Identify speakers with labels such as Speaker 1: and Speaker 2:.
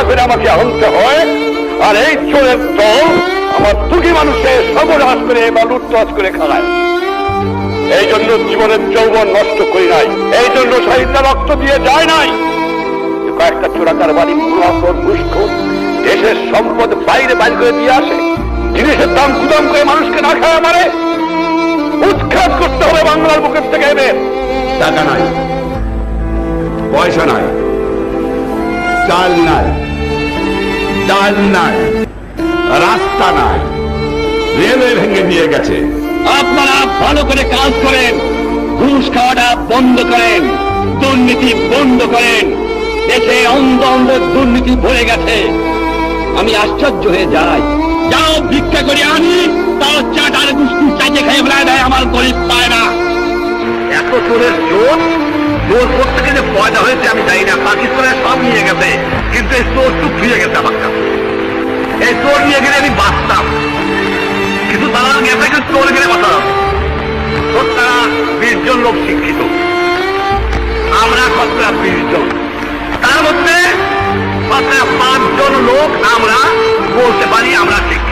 Speaker 1: ভিক্ষা করে আমাকে আনতে হয়। আর এই চোরের দল আমার দুঃখী মানুষের সর্বনাশ করে বা লুটতরাজ করে খায় এই জন্য জীবনের যৌবন নষ্ট করি নাই। এই জন্য সাহিত্য রক্ত দিয়ে যায় নাই। কয়েকটা চোরাকার বাড়ি পুরাতন ঘুষখোর দেশের সম্পদ বাইরে বাইর করে দিয়ে আসে। জিনিসের দাম গুদাম করে মানুষকে না খাওয়া মারে। উৎখাত করতে হবে বাংলার বুকের থেকে এদের
Speaker 2: টাকা নাই, পয়সা নাই, চাল নাই। ডাল নাই রাস্তা নাই রেলওয়ে ভেঙে দিয়ে গেছে।
Speaker 1: আপনারা ভালো করে কাজ করেন ঘুষ খাওয়াটা বন্ধ করেন দুর্নীতি বন্ধ করেন দেশে অন্ধ অন্ধ দুর্নীতি ভরে গেছে। আমি আশ্চর্য হয়ে যাই। যাও ভিক্ষা করে আনি তাও চাটার গুষ্টি চাইতে খেয়ে ফেলায় দেয় আমার গরিব পায় না এত চোরের চোর চোর থেকে যে পয়দা হয়েছে আমি জানি না। শিক্ষিত আমরা কতটা পীড়িত? তার মধ্যে পাঁচজন লোক আমরা বলতে পারি আমরা শিক্ষিত।